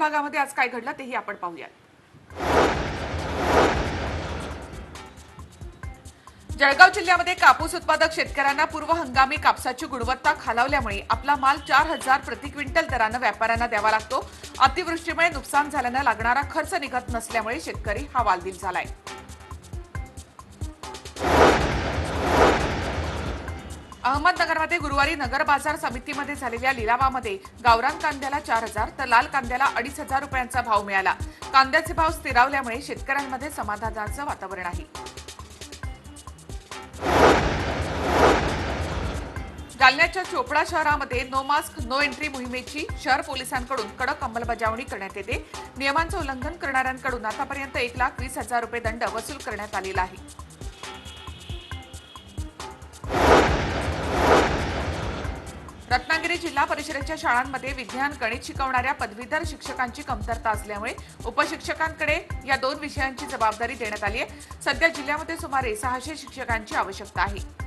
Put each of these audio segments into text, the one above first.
विभागामध्ये आज काय घडलं तेही आपण पाहूया जळगाव जिल्ह्यामध्ये कापूस उत्पादक शेतकऱ्यांना पूर्व हंगामी कापसाची गुणवत्ता खालावल्यामुळे आपला माल चार हजार प्रति क्विंटल दरानं व्यापाऱ्यांना द्यावा लागतो. अतिवृष्टीमुळे नुकसान झाल्यानं लागणारा खर्च निघत नसल्यामुळे शेतकरी हवालदिल झालाय. अहमदनगरमध्ये गुरुवारी नगर बाजार समितीमध्ये झालेल्या लिलावामध्ये गावरान कांद्याला चार हजार तर लाल कांद्याला अडीच हजार रुपयांचा भाव मिळाला. कांद्याचे भाव स्थिरावल्यामुळे शेतकऱ्यांमध्ये समाधानाचं वातावरण आहे. जालन्याच्या चोपडा शहरामध्ये नो मास्क नो एंट्री मोहिमेची शहर पोलिसांकडून कडक अंमलबजावणी करण्यात येते. नियमांचं उल्लंघन करणाऱ्यांकडून आतापर्यंत एक लाख वीस हजार रुपये दंड वसूल करण्यात आलेला आहे. रत्नागिरी जिल्हा परिषदेच्या शाळांमध्ये विज्ञान गणित शिकवणाऱ्या पदवीधर शिक्षकांची कमतरता असल्यामुळे उपशिक्षकांकडे या दोन विषयांची जबाबदारी देण्यात आली आहे. सध्या जिल्ह्यामध्ये सुमारे सहाशे शिक्षकांची आवश्यकता आहे.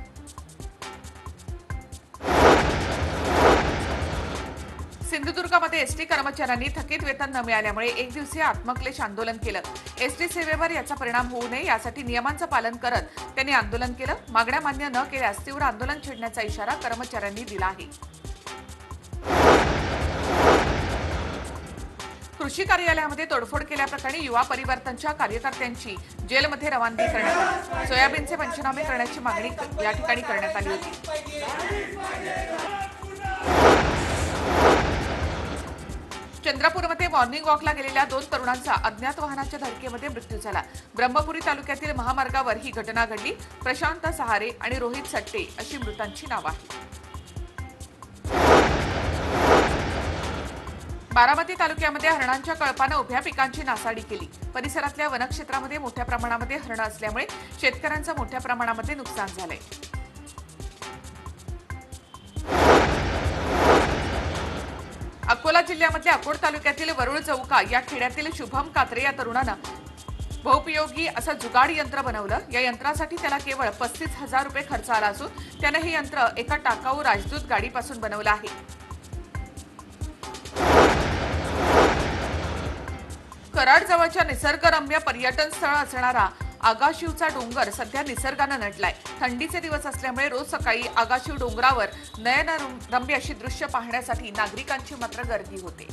सिंधुदुर्गमध्ये एसटी कर्मचाऱ्यांनी थकीत वेतन न मिळाल्यामुळे एक दिवसीय आत्मक्लेश आंदोलन केलं. एसटी सेवेवर याचा परिणाम होऊ नये यासाठी नियमांचं पालन करत त्यांनी आंदोलन केलं. मागण्या मान्य न केल्यास तीव्र आंदोलन छेडण्याचा इशारा कर्मचाऱ्यांनी दिला आहे. कृषी कार्यालयामध्ये तोडफोड केल्याप्रकरणी युवा परिवर्तनच्या कार्यकर्त्यांची जेलमध्ये रवानगी करण्यात आली. सोयाबीनचे पंचनामे करण्याची मागणी या ठिकाणी करण्यात आली होती. चंद्रपूरमध्ये मॉर्निंग वॉकला गेलेल्या दोन तरुणांचा अज्ञात वाहनाच्या धडकेमध्ये मृत्यू झाला. ब्रह्मपुरी तालुक्यातील महामार्गावर ही घटना घडली. प्रशांत सहारे आणि रोहित सट्टे अशी मृतांची नावं आहेत. बारामती तालुक्यामध्ये हरणांच्या कळपानं उभ्या पिकांची नासाडी केली. परिसरातल्या वनक्षेत्रामध्ये मोठ्या प्रमाणामध्ये हरणं असल्यामुळे शेतकऱ्यांचं मोठ्या प्रमाणामध्ये नुकसान झालंय. अकोला जिल्ह्यामधल्या अकोट तालुक्यातील वरुळ चौका या खेड्यातील शुभम कात्रे या तरुणानं बहुपयोगी असं जुगाड यंत्र बनवलं. या यंत्रासाठी त्याला केवळ पस्तीस हजार रुपये खर्च आला असून त्यानं हे यंत्र एका टाकाऊ राजदूत गाडीपासून बनवलं आहे. कराड जवळच्या निसर्गरम्य पर्यटन स्थळ असणारा आगाशिवचा डोंगर सध्या निसर्गानं नटलाय थंडीचे दिवस असल्यामुळे रोज सकाळी आगाशिव डोंगरावर नयनरम्य अशी दृश्य पाहण्यासाठी नागरिकांची मात्र गर्दी होते.